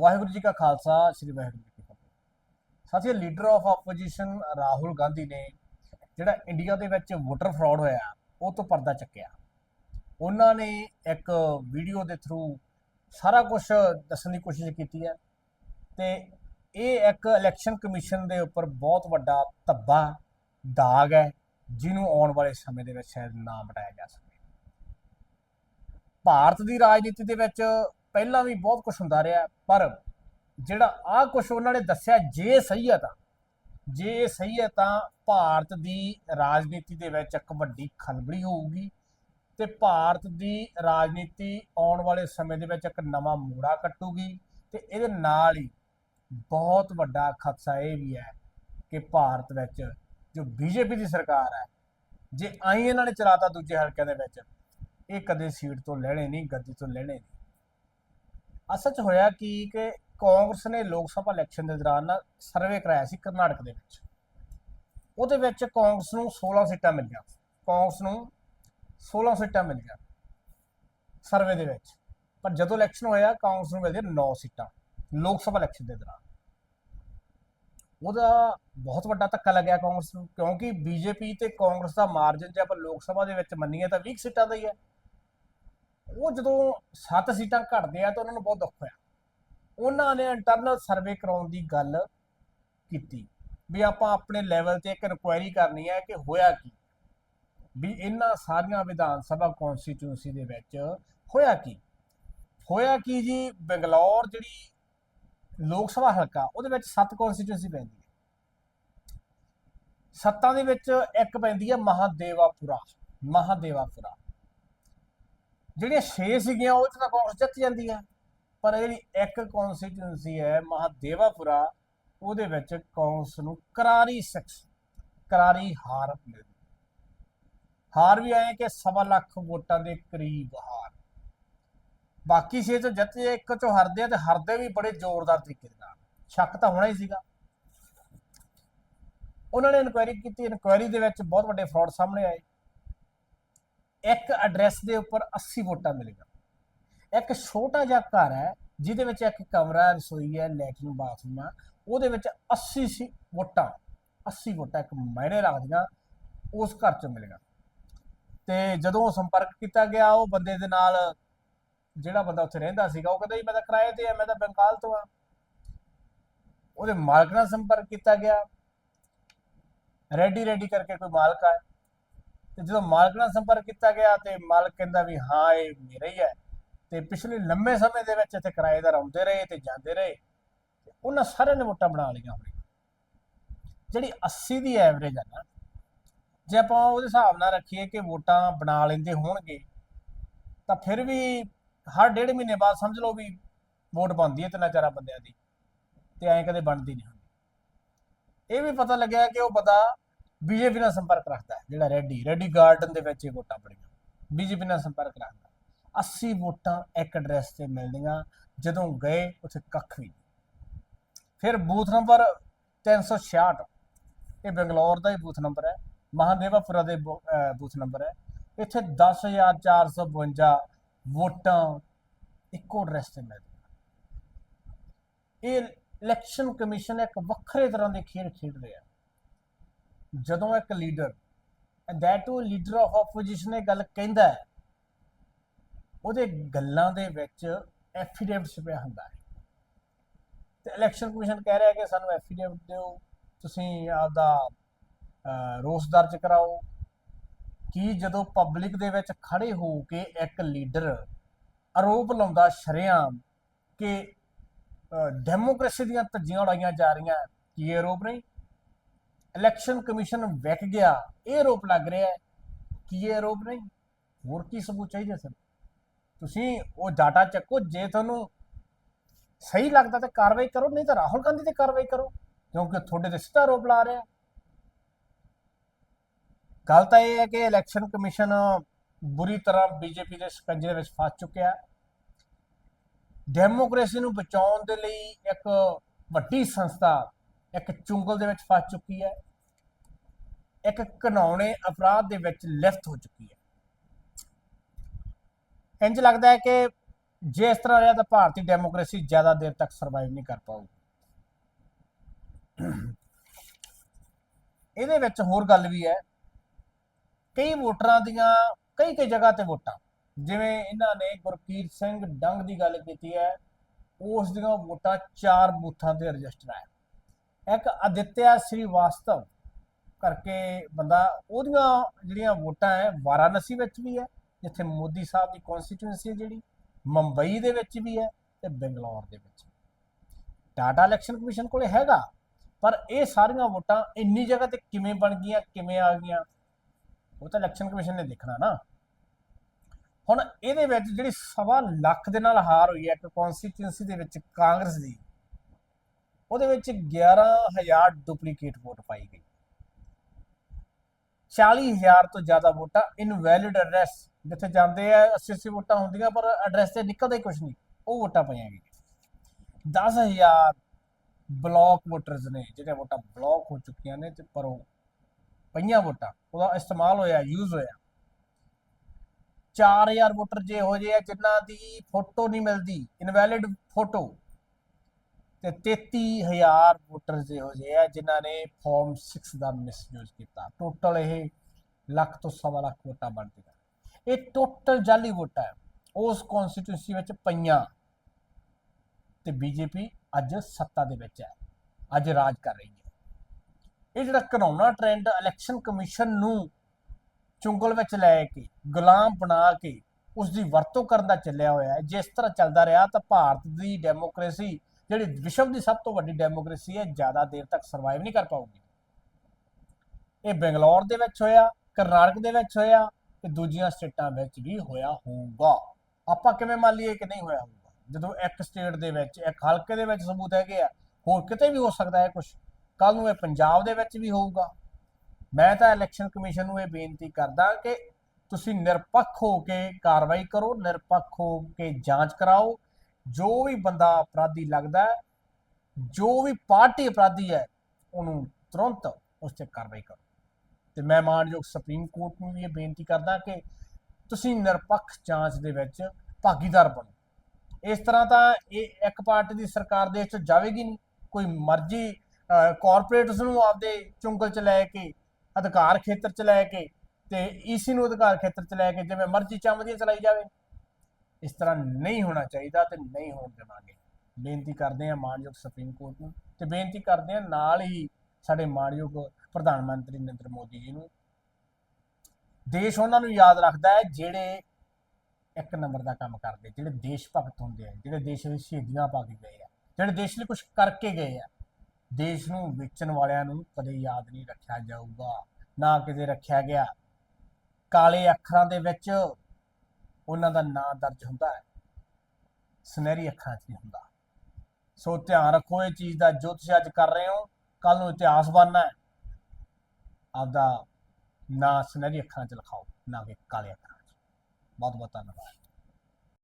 ਵਾਹਿਗੁਰੂ ਜੀ ਕਾ ਖਾਲਸਾ, ਸ੍ਰੀ ਵਾਹਿਗੁਰੂ ਜੀ ਕੀ ਫਤਿਹ। ਸਾਥੀਓ leader of opposition Rahul Gandhi ਨੇ ਜਿਹੜਾ ਇੰਡੀਆ ਦੇ ਵਿੱਚ ਵੋਟਰ ਫਰਾਡ ਹੋਇਆ, ਉਹ ਤੋਂ ਪਰਦਾ ਚੱਕਿਆ। ਉਹਨਾਂ ਨੇ ਇੱਕ ਵੀਡੀਓ ਦੇ ਥਰੂ ਸਾਰਾ ਕੁਝ ਦੱਸਣ ਦੀ ਕੋਸ਼ਿਸ਼ ਕੀਤੀ ਹੈ ਤੇ ਇਹ ਇੱਕ ਇਲੈਕਸ਼ਨ ਕਮਿਸ਼ਨ ਦੇ ਉੱਪਰ ਬਹੁਤ ਵੱਡਾ ਧੱਬਾ, ਦਾਗ ਹੈ, ਜਿਹਨੂੰ ਆਉਣ ਵਾਲੇ ਸਮੇਂ ਦੇ ਵਿੱਚ ਸ਼ਾਇਦ ਨਾ ਮਿਟਾਇਆ ਜਾ ਸਕੇ। ਭਾਰਤ ਦੀ ਰਾਜਨੀਤੀ ਦੇ ਵਿੱਚ ਪਹਿਲਾਂ ਵੀ ਬਹੁਤ ਕੁਝ ਹੁੰਦਾ ਰਿਹਾ, ਪਰ ਜਿਹੜਾ ਆਹ ਕੁਝ ਉਹਨਾਂ ਨੇ ਦੱਸਿਆ ਜੇ ਸਹੀ ਹੈ ਤਾਂ, ਜੇ ਇਹ ਸਹੀ ਹੈ ਤਾਂ ਭਾਰਤ ਦੀ ਰਾਜਨੀਤੀ ਦੇ ਵਿੱਚ ਇੱਕ ਵੱਡੀ ਖਲਬਲੀ ਹੋਊਗੀ ਤੇ ਭਾਰਤ ਦੀ ਰਾਜਨੀਤੀ ਆਉਣ ਵਾਲੇ ਸਮੇਂ ਦੇ ਵਿੱਚ ਇੱਕ ਨਵਾਂ ਮੋੜਾ ਕੱਟੂਗੀ ਤੇ ਇਹਦੇ ਨਾਲ ਹੀ ਬਹੁਤ ਵੱਡਾ ਖਦਸ਼ਾ ਇਹ ਵੀ ਹੈ ਕਿ ਭਾਰਤ ਵਿੱਚ ਜੋ ਬੀਜੇਪੀ ਦੀ ਸਰਕਾਰ ਹੈ, ਜੇ ਆਈ ਇਹਨਾਂ ਨੇ ਚਲਾਤਾ ਦੂਜੇ ਹਲਕਿਆਂ ਦੇ ਵਿੱਚ, ਇਹ ਕਦੇ ਸੀਟ ਤੋਂ ਲੈਣੇ ਨਹੀਂ, ਗੱਦੀ ਤੋਂ ਲੈਣੇ ਨਹੀਂ। ਅਸਲ 'ਚ ਹੋਇਆ ਕੀ ਕਿ ਕਾਂਗਰਸ ਨੇ ਲੋਕ ਸਭਾ ਇਲੈਕਸ਼ਨ ਦੇ ਦੌਰਾਨ ਨਾ ਸਰਵੇ ਕਰਾਇਆ ਸੀ ਕਰਨਾਟਕ ਦੇ ਵਿੱਚ। ਉਹਦੇ ਵਿੱਚ ਕਾਂਗਰਸ ਨੂੰ 16 ਸੀਟਾਂ ਮਿਲੀਆਂ। ਕਾਂਗਰਸ ਨੂੰ 16 ਸੀਟਾਂ ਮਿਲੀਆਂ ਸਰਵੇ ਦੇ ਵਿੱਚ। ਪਰ ਜਦੋਂ ਇਲੈਕਸ਼ਨ ਹੋਇਆ, ਕਾਂਗਰਸ ਨੂੰ ਮਿਲਦੀਆਂ 9 ਸੀਟਾਂ ਲੋਕ ਸਭਾ ਇਲੈਕਸ਼ਨ ਦੇ ਦੌਰਾਨ। ਉਹਦਾ ਬਹੁਤ ਵੱਡਾ ਧੱਕਾ ਲੱਗਿਆ ਕਾਂਗਰਸ ਨੂੰ, ਕਿਉਂਕਿ ਬੀਜੇਪੀ ਤੇ ਕਾਂਗਰਸ ਦਾ ਮਾਰਜਨ ਜੇ ਆਪਾਂ ਲੋਕ ਸਭਾ ਦੇ ਵਿੱਚ ਮੰਨੀਏ ਤਾਂ 20 ਸੀਟਾਂ ਦਾ ਹੀ ਹੈ। ਉਹ ਜਦੋਂ 7 ਸੀਟਾਂ ਘਟਦੇ ਆ ਤਾਂ ਉਹਨਾਂ ਨੂੰ ਬਹੁਤ ਦੁੱਖ ਹੋਇਆ। ਉਹਨਾਂ ਨੇ ਇੰਟਰਨਲ ਸਰਵੇ ਕਰਾਉਣ ਦੀ ਗੱਲ ਕੀਤੀ ਵੀ ਆਪਾਂ ਆਪਣੇ ਲੈਵਲ ਤੇ ਇੱਕ ਇਨਕੁਆਇਰੀ ਕਰਨੀ ਹੈ ਕਿ ਹੋਇਆ ਕੀ? ਵੀ ਇਹਨਾਂ ਸਾਰੀਆਂ ਵਿਧਾਨ ਸਭਾ ਕਨਸਟੀਟਿਊਂਸੀ ਦੇ ਵਿੱਚ ਹੋਇਆ ਕੀ? ਹੋਇਆ ਕੀ ਜੀ? ਬੰਗਲੌਰ ਜਿਹੜੀ ਲੋਕ ਸਭਾ ਹਲਕਾ, ਉਹਦੇ ਵਿੱਚ 7 ਕਨਸਟੀਟਿਊਂਸੀ ਪੈਂਦੀ ਹੈ। ਸੱਤਾਂ ਦੇ ਵਿੱਚ ਇੱਕ ਪੈਂਦੀ ਹੈ ਮਹਾਦੇਵਾਪੁਰਾ ਮਹਾਦੇਵਾਪੁਰਾ। ਜਿਹੜੀਆਂ 6 ਸੀਗੀਆਂ, ਉਹ 'ਚ ਤਾਂ ਕਾਂਗਰਸ ਜਿੱਤ ਜਾਂਦੀ ਹੈ ਪਰ ਜਿਹੜੀ ਇੱਕ ਕਨਸਟੀਟਿਊਂਸੀ ਹੈ, ਮਹਾਦੇਵਾਪੁਰਾ, ਉਹਦੇ ਵਿੱਚ ਕਾਂਗਰਸ ਨੂੰ ਕਰਾਰੀ ਸਿਕਸ ਕਰਾਰੀ ਹਾਰ ਮਿਲਦੀ। ਹਾਰ ਵੀ ਆਏ ਕਿ ਸਵਾ ਲੱਖ ਵੋਟਾਂ ਦੇ ਕਰੀਬ ਹਾਰ। ਬਾਕੀ ਛੇ ਚੋਂ ਜਿੱਤ ਜੇ, ਇੱਕ ਚੋਂ ਹਰਦੇ ਆ ਤੇ ਹਰਦੇ ਵੀ ਬੜੇ ਜ਼ੋਰਦਾਰ ਤਰੀਕੇ ਦੇ ਨਾਲ। ਸ਼ੱਕ ਤਾਂ ਹੋਣਾ ਹੀ ਸੀਗਾ। ਉਹਨਾਂ ਨੇ ਇਨਕੁਆਇਰੀ ਕੀਤੀ। ਇਨਕੁਆਇਰੀ ਦੇ ਵਿੱਚ ਬਹੁਤ ਵੱਡੇ ਫਰਾਡ ਸਾਹਮਣੇ ਆਏ। ਇੱਕ ਐਡਰੈਸ ਦੇ ਉੱਪਰ 80 ਵੋਟਾਂ ਮਿਲੀਆਂ। ਇੱਕ ਛੋਟਾ ਜਿਹਾ ਘਰ ਹੈ, ਜਿਹਦੇ ਵਿੱਚ ਇੱਕ ਕਮਰਾ, ਰਸੋਈ ਹੈ, ਲੈਟਰਨ, ਬਾਥਰੂਮ ਹੈ ਉਹਦੇ ਵਿੱਚ 80 ਸੀ ਵੋਟਾਂ 80 ਵੋਟਾਂ ਇੱਕ ਮਾਇਨੇ ਰੱਖਦੀਆਂ, ਉਸ ਘਰ ਚ ਮਿਲੀਆਂ। ਤੇ ਜਦੋਂ ਸੰਪਰਕ ਕੀਤਾ ਗਿਆ, ਉਹ ਬੰਦੇ ਦੇ ਨਾਲ ਜਿਹੜਾ ਬੰਦਾ ਉੱਥੇ ਰਹਿੰਦਾ ਸੀਗਾ, ਉਹ ਕਹਿੰਦਾ ਜੀ, ਮੈਂ ਤਾਂ ਕਿਰਾਏ ਤੇ ਆ, ਮੈਂ ਤਾਂ ਬੰਗਾਲ ਤੋਂ ਆ। ਉਹਦੇ ਮਾਲਕ ਨਾਲ ਸੰਪਰਕ ਕੀਤਾ ਗਿਆ। ਰੈਡੀ ਰੈਡੀ ਕਰਕੇ ਕੋਈ ਮਾਲਕ ਆ ਤੇ ਜਦੋਂ ਮਾਲਕ ਨਾਲ ਸੰਪਰਕ ਕੀਤਾ ਗਿਆ ਤੇ ਮਾਲਕ ਕਹਿੰਦਾ ਵੀ ਹਾਂ, ਇਹ ਮੇਰਾ ਹੀ ਹੈ। ਤੇ ਪਿਛਲੇ ਲੰਮੇ ਸਮੇਂ ਦੇ ਵਿੱਚ ਇੱਥੇ ਕਿਰਾਏਦਾਰ ਆਉਂਦੇ ਰਹੇ ਤੇ ਜਾਂਦੇ ਰਹੇ ਤੇ ਉਹਨਾਂ ਸਾਰਿਆਂ ਨੇ ਵੋਟਾਂ ਬਣਾ ਲਈਆਂ ਹੋਣੀਆਂ। ਜਿਹੜੀ 80 ਦੀ ਐਵਰੇਜ ਆ ਨਾ, ਜੇ ਆਪਾਂ ਉਹਦੇ ਹਿਸਾਬ ਨਾਲ ਰੱਖੀਏ ਕਿ ਵੋਟਾਂ ਬਣਾ ਲੈਂਦੇ ਹੋਣਗੇ, ਤਾਂ ਫਿਰ ਵੀ ਹਰ ਡੇਢ ਮਹੀਨੇ ਬਾਅਦ ਸਮਝ ਲਓ ਵੀ ਵੋਟ ਬਣਦੀ ਹੈ ਤਿੰਨਾਂ ਚਾਰਾਂ ਬੰਦਿਆਂ ਦੀ ਤੇ ਐਂ ਕਦੇ ਬਣਦੀ ਨਹੀਂ ਹੁੰਦੀ। ਇਹ ਵੀ ਪਤਾ ਲੱਗਿਆ ਕਿ ਉਹ ਬੰਦਾ ਬੀਜੇਪੀ ਨਾਲ ਸੰਪਰਕ ਰੱਖਦਾ ਹੈ, ਜਿਹੜਾ ਰੈਡੀ ਰੈਡੀ ਗਾਰਡਨ ਦੇ ਵਿੱਚ ਇਹ ਵੋਟਾਂ ਪੜੀਆਂ ਬੀਜੇਪੀ ਨਾਲ ਸੰਪਰਕ ਰੱਖਦਾ 80 ਵੋਟਾਂ ਇੱਕ ਐਡਰੈਸ ਤੇ ਮਿਲਦੀਆਂ, ਜਦੋਂ ਗਏ ਉੱਥੇ ਕੱਖ ਵੀ ਨਹੀਂ। ਫਿਰ ਬੂਥ ਨੰਬਰ 366 ਇਹ ਬੰਗਲੌਰ ਦਾ ਹੀ ਬੂਥ ਨੰਬਰ ਹੈ, ਮਹਾਦੇਵਾਪੁਰਾ ਦੇ ਬੂਥ ਨੰਬਰ ਹੈ। ਇੱਥੇ 10452 ਵੋਟਾਂ ਇੱਕੋ ਐਡਰੈਸ ਤੇ ਮਿਲਦੀਆਂ। ਇਹ ਇਲੈਕਸ਼ਨ ਕਮਿਸ਼ਨ ਇੱਕ ਵੱਖਰੇ ਤਰ੍ਹਾਂ ਦੇ ਖੇਡ ਖੇਡ ਰਿਹਾ ਜਦੋਂ ਇੱਕ leader that too leader of opposition ਇਹ ਗੱਲ ਕਹਿੰਦਾ ਹੈ ਉਹਦੇ ਗੱਲਾਂ ਦੇ ਵਿੱਚ ਐਫੀਡੇਵਿਟ ਛਪਿਆ ਹੁੰਦਾ ਹੈ। ਤੇ ਇਲੈਕਸ਼ਨ ਕਮਿਸ਼ਨ ਕਹਿ ਰਿਹਾ ਕਿ ਸਾਨੂੰ ਐਫੀਡੇਵਿਟ ਦਿਓ ਤੁਸੀਂ ਆਪਦਾ ਰੋਸ ਦਰਜ ਕਰਾਓ। ਕਿ ਜਦੋਂ ਪਬਲਿਕ ਦੇ ਵਿੱਚ ਖੜੇ ਹੋ ਕੇ ਇੱਕ ਲੀਡਰ ਆਰੋਪ ਲਾਉਂਦਾ ਸ਼ਰੇਆਮ ਕਿ ਅਹ, ਡੈਮੋਕ੍ਰੇਸੀ ਦੀਆਂ ਧੱਜੀਆਂ ਉਡਾਈਆਂ ਜਾ ਰਹੀਆਂ ਕੀ ਆਰੋਪ ਨਹੀਂ? ਇਲੈਕਸ਼ਨ ਕਮਿਸ਼ਨ ਵਿਕ ਗਿਆ, ਇਹ ਆਰੋਪ ਲੱਗ ਰਿਹਾ ਹੈ ਕੀ ਇਹ ਆਰੋਪ ਨਹੀਂ, ਹੋਰ ਕੀ ਸਬੂਤ ਚਾਹੀਦਾ ਸਰ? ਤੁਸੀਂ ਉਹ ਡਾਟਾ ਚੱਕੋ, ਜੇ ਤੁਹਾਨੂੰ ਸਹੀ ਲੱਗਦਾ ਤਾਂ ਕਾਰਵਾਈ ਕਰੋ, ਨਹੀਂ ਤਾਂ ਰਾਹੁਲ ਗਾਂਧੀ ਤੇ ਕਾਰਵਾਈ ਕਰੋ, ਕਿਉਂਕਿ ਤੁਹਾਡੇ ਤੇ ਸਿੱਧਾ ਆਰੋਪ ਲਾ ਰਿਹਾ। ਗੱਲ ਤਾਂ ਇਹ ਹੈ ਕਿ ਇਲੈਕਸ਼ਨ ਕਮਿਸ਼ਨ ਬੁਰੀ ਤਰ੍ਹਾਂ ਬੀਜੇਪੀ ਦੇ ਸਕੰਜੇ ਵਿੱਚ ਫਸ ਚੁੱਕਿਆ ਡੈਮੋਕ੍ਰੇਸੀ ਨੂੰ ਬਚਾਉਣ ਦੇ ਲਈ ਇੱਕ ਵੱਡੀ ਸੰਸਥਾ ਇੱਕ ਚੁੰਗਲ ਦੇ ਵਿੱਚ ਫਸ ਚੁੱਕੀ ਹੈ। ਇੱਕ ਘਨਾਉਣੇ ਅਪਰਾਧ ਦੇ ਵਿੱਚ ਲਿਫਟ ਹੋ ਚੁੱਕੀ ਹੈ। ਇੰਜ ਲੱਗਦਾ ਹੈ ਕਿ ਜੇ ਇਸ ਤਰ੍ਹਾਂ ਰਿਹਾ ਤਾਂ ਭਾਰਤੀ ਡੈਮੋਕ੍ਰੇਸੀ ਜ਼ਿਆਦਾ ਦੇਰ ਤੱਕ ਸਰਵਾਈਵ ਨਹੀਂ ਕਰ ਪਾਊਗੀ। ਇਹਦੇ ਵਿੱਚ ਹੋਰ ਗੱਲ ਵੀ ਹੈ। ਕਈ ਵੋਟਰਾਂ ਦੀਆਂ ਕਈ ਕਈ ਜਗ੍ਹਾ ਤੇ ਵੋਟਾਂ, ਜਿਵੇਂ ਇਹਨਾਂ ਨੇ ਗੁਰਕੀਰਤ ਸਿੰਘ ਡੰਗ ਦੀ ਗੱਲ ਕੀਤੀ ਹੈ। ਉਸ ਦੀਆਂ ਵੋਟਾਂ ਚਾਰ ਬੂਥਾਂ ਤੇ ਰਜਿਸਟਰ ਆਇਆ। ਇੱਕ ਅਦਿੱਤਿਆ ਸ੍ਰੀਵਾਸਤਵ ਕਰਕੇ ਬੰਦਾ, ਉਹਦੀਆਂ ਜਿਹੜੀਆਂ ਵੋਟਾਂ ਹੈ, ਵਾਰਾਣਸੀ ਵਿੱਚ ਵੀ ਹੈ, ਜਿੱਥੇ ਮੋਦੀ ਸਾਹਿਬ ਦੀ ਕਨਸਟੀਟਿਊਂਸੀ ਹੈ ਜਿਹੜੀ, ਮੁੰਬਈ ਦੇ ਵਿੱਚ ਵੀ ਹੈ ਤੇ ਬੰਗਲੌਰ ਦੇ ਵਿੱਚ ਟਾਟਾ ਇਲੈਕਸ਼ਨ ਕਮਿਸ਼ਨ ਕੋਲੇ ਹੈਗਾ, ਪਰ ਇਹ ਸਾਰੀਆਂ ਵੋਟਾਂ ਇੰਨੀ ਜਗ੍ਹਾ ਤੇ ਕਿਵੇਂ ਬਣ ਗਈਆਂ, ਕਿਵੇਂ ਆ ਗਈਆਂ, ਉਹ ਤਾਂ ਇਲੈਕਸ਼ਨ ਕਮਿਸ਼ਨ ਨੇ ਦੇਖਣਾ ਨਾ। ਹੁਣ ਇਹਦੇ ਵਿੱਚ ਜਿਹੜੀ ਸਵਾ ਲੱਖ ਦੇ ਨਾਲ ਹਾਰ ਹੋਈ ਹੈ ਇੱਕ ਕਨਸਟੀਟਿਊਂਸੀ ਦੇ ਵਿੱਚ ਕਾਂਗਰਸ ਦੀ ਉਹਦੇ ਵਿੱਚ 11000 ਡੁਪਲੀਕੇਟ ਵੋਟ ਪਾਈ ਗਈ। 40000 ਤੋਂ ਜ਼ਿਆਦਾ ਵੋਟਾਂ ਇਨਵੈਲਿਡ ਐਡਰੈਸ ਜਿੱਥੇ ਜਾਂਦੇ ਆ 80 80 ਵੋਟਾਂ ਹੁੰਦੀਆਂ, ਪਰ ਐਡਰੈਸ ਤੇ ਨਿਕਲਦਾ ਹੀ ਕੁਝ ਨਹੀਂ। ਉਹ ਵੋਟਾਂ ਪਈਆਂ ਗਈਆਂ। 10000 ਬਲੌਕ ਵੋਟਰਸ ਨੇ ਜਿਹੜੇ ਵੋਟਾਂ ਬਲੌਕ ਹੋ ਚੁੱਕੀਆਂ ਨੇ ਤੇ ਪਰ ਉਹ ਪਈਆਂ ਵੋਟਾਂ, ਉਹਦਾ ਇਸਤੇਮਾਲ ਹੋਇਆ ਯੂਜ਼ ਹੋਇਆ। 4000 ਵੋਟਰ ਜੇ ਹੋ ਜੇ ਜਿਨ੍ਹਾਂ ਦੀ ਫੋਟੋ ਨਹੀਂ ਮਿਲਦੀ ਇਨਵੈਲਿਡ ਫੋਟੋ ਤੇ 33000 ਵੋਟਰ ਜੇ ਜਿਹੇ ਜੇ ਆ ਜਿਨ੍ਹਾਂ ਨੇ ਫਾਰਮ 6 ਦਾ ਮਿਸਯੂਜ਼ ਕੀਤਾ। ਟੋਟਲ ਇਹ ਲੱਖ ਤੋਂ ਸਵਾ ਲੱਖ ਵੋਟਾਂ ਬਣਦੀਆਂ ਇਹ ਟੋਟਲ ਜਾਲੀ ਵੋਟਾਂ ਹੈ ਉਸ ਕਨਸਟੀਟਿਊਂਸੀ ਵਿੱਚ ਪਈਆਂ। ਤੇ ਬੀਜੇਪੀ ਅੱਜ ਸੱਤਾ ਦੇ ਵਿੱਚ ਹੈ ਅੱਜ ਰਾਜ ਕਰ ਰਹੀ ਹੈ। ਇਹ ਜਿਹੜਾ ਘਨਾਉਣਾ ਟ੍ਰੈਂਡ ਇਲੈਕਸ਼ਨ ਕਮਿਸ਼ਨ ਨੂੰ ਚੁੰਗਲ ਵਿੱਚ ਲੈ ਕੇ, ਗੁਲਾਮ ਬਣਾ ਕੇ ਉਸ ਦੀ ਵਰਤੋਂ ਕਰਨ ਦਾ ਚੱਲਿਆ ਹੋਇਆ ਹੈ। ਜਿਸ ਤਰ੍ਹਾਂ ਚੱਲਦਾ ਰਿਹਾ ਤਾਂ ਭਾਰਤ ਦੀ ਡੈਮੋਕ੍ਰੇਸੀ ਜਿਹੜੀ ਵਿਸ਼ਵ ਦੀ ਸਭ ਤੋਂ ਵੱਡੀ ਡੈਮੋਕ੍ਰੇਸੀ ਹੈ, ਜ਼ਿਆਦਾ ਦੇਰ ਤੱਕ ਸਰਵਾਈਵ ਨਹੀਂ ਕਰ ਪਾਊਗੀ। ਇਹ ਬੰਗਲੌਰ ਦੇ ਵਿੱਚ ਹੋਇਆ, ਕਰਨਾਟਕ ਦੇ ਵਿੱਚ ਹੋਇਆ ਤੇ ਦੂਜੀਆਂ ਸਟੇਟਾਂ ਵਿੱਚ ਵੀ ਹੋਇਆ ਹੋਊਗਾ। ਆਪਾਂ ਕਿਵੇਂ ਮੰਨ ਲਈਏ ਕਿ ਨਹੀਂ ਹੋਇਆ ਹੋਊਗਾ? ਜਦੋਂ ਇੱਕ ਸਟੇਟ ਦੇ ਵਿੱਚ, ਇੱਕ ਹਲਕੇ ਦੇ ਵਿੱਚ ਸਬੂਤ ਹੈਗੇ ਆ, ਹੋਰ ਕਿਤੇ ਵੀ ਹੋ ਸਕਦਾ ਹੈ ਕੁਝ ਕੱਲ ਨੂੰ ਇਹ ਪੰਜਾਬ ਦੇ ਵਿੱਚ ਵੀ ਹੋਊਗਾ। ਮੈਂ ਤਾਂ ਇਲੈਕਸ਼ਨ ਕਮਿਸ਼ਨ ਨੂੰ ਇਹ ਬੇਨਤੀ ਕਰਦਾ ਕਿ ਤੁਸੀਂ ਨਿਰਪੱਖ ਹੋ ਕੇ ਕਾਰਵਾਈ ਕਰੋ, ਨਿਰਪੱਖ ਹੋ ਕੇ ਜਾਂਚ ਕਰਾਓ ਜੋ ਵੀ ਬੰਦਾ ਅਪਰਾਧੀ ਲੱਗਦਾ ਹੈ, ਜੋ ਵੀ ਪਾਰਟੀ ਅਪਰਾਧੀ ਹੈ, ਉਹਨੂੰ ਤੁਰੰਤ ਉਸ ਤੇ ਕਾਰਵਾਈ ਕਰੋ। ਤੇ ਮੈਂ ਮਾਨਯੋਗ ਸੁਪਰੀਮ ਕੋਰਟ ਨੂੰ ਵੀ ਇਹ ਬੇਨਤੀ ਕਰਦਾ ਕਿ ਤੁਸੀਂ ਨਿਰਪੱਖ ਜਾਂਚ ਦੇ ਵਿੱਚ ਭਾਗੀਦਾਰ ਬਣੋ। ਇਸ ਤਰ੍ਹਾਂ ਤਾਂ ਇਹ ਇੱਕ ਪਾਰਟੀ ਦੀ ਸਰਕਾਰ ਦੇਸ਼ 'ਚ ਜਾਵੇਗੀ ਨਹੀਂ। ਕੋਈ ਮਰਜ਼ੀ ਕਾਰਪੋਰੇਟਸ ਨੂੰ ਆਪਦੇ ਚੁੰਗਲ 'ਚ ਲੈ ਕੇ, ਅਧਿਕਾਰ ਖੇਤਰ 'ਚ ਲੈ ਕੇ ਤੇ ਈਸੀ ਨੂੰ ਅਧਿਕਾਰ ਖੇਤਰ 'ਚ ਲੈ ਕੇ, ਜਿਵੇਂ ਮਰਜ਼ੀ ਚਾਹੁੰਦੀ ਚਲਾਈ ਜਾਵੇ। ਇਸ ਤਰ੍ਹਾਂ ਨਹੀਂ ਹੋਣਾ ਚਾਹੀਦਾ ਤੇ ਨਹੀਂ ਹੋਣ ਦੇਵਾਂਗੇ। ਬੇਨਤੀ ਕਰਦੇ ਹਾਂ ਮਾਨਯੋਗ ਸੁਪਰੀਮ ਕੋਰਟ ਨੂੰ ਤੇ ਬੇਨਤੀ ਕਰਦੇ ਹਾਂ ਨਾਲ ਹੀ ਸਾਡੇ ਮਾਨਯੋਗ ਪ੍ਰਧਾਨ ਮੰਤਰੀ ਨਰਿੰਦਰ ਮੋਦੀ ਜੀ ਨੂੰ। ਦੇਸ਼ ਉਹਨਾਂ ਨੂੰ ਯਾਦ ਰੱਖਦਾ ਹੈ ਜਿਹੜੇ ਇੱਕ ਨੰਬਰ ਦਾ ਕੰਮ ਕਰਦੇ, ਜਿਹੜੇ ਦੇਸ਼ ਭਗਤ ਹੁੰਦੇ ਆ, ਜਿਹੜੇ ਦੇਸ਼ ਵਿੱਚ ਸ਼ਹੀਦੀਆਂ ਪਾ ਕੇ ਗਏ ਆ, ਜਿਹੜੇ ਦੇਸ਼ ਲਈ ਕੁਝ ਕਰਕੇ ਗਏ ਆ। ਦੇਸ਼ ਨੂੰ ਵੇਚਣ ਵਾਲਿਆਂ ਨੂੰ ਕਦੇ ਯਾਦ ਨਹੀਂ ਰੱਖਿਆ ਜਾਊਗਾ, ਨਾ ਕਿਤੇ ਰੱਖਿਆ ਗਿਆ। ਕਾਲੇ ਅੱਖਰਾਂ ਦੇ ਵਿੱਚ ਉਹਨਾਂ ਦਾ ਨਾਂ ਦਰਜ ਹੁੰਦਾ ਹੈ। ਸੁਨਹਿਰੀ ਅੱਖਰਾਂ 'ਚ ਨਹੀਂ ਹੁੰਦਾ। ਸੋ ਧਿਆਨ ਰੱਖੋ ਇਹ ਚੀਜ਼ ਦਾ, ਜੋ ਤੁਸੀਂ ਅੱਜ ਕਰ ਰਹੇ ਹੋ ਕੱਲ ਨੂੰ ਇਤਿਹਾਸ ਬਣਨਾ ਹੈ। ਆਪਦਾ ਨਾਂ ਸੁਨਹਿਰੀ ਅੱਖਰਾਂ 'ਚ ਲਿਖਾਓ, ਨਾ ਕਿ ਕਾਲੇ ਅੱਖਰਾਂ 'ਚ। ਬਹੁਤ ਬਹੁਤ ਧੰਨਵਾਦ।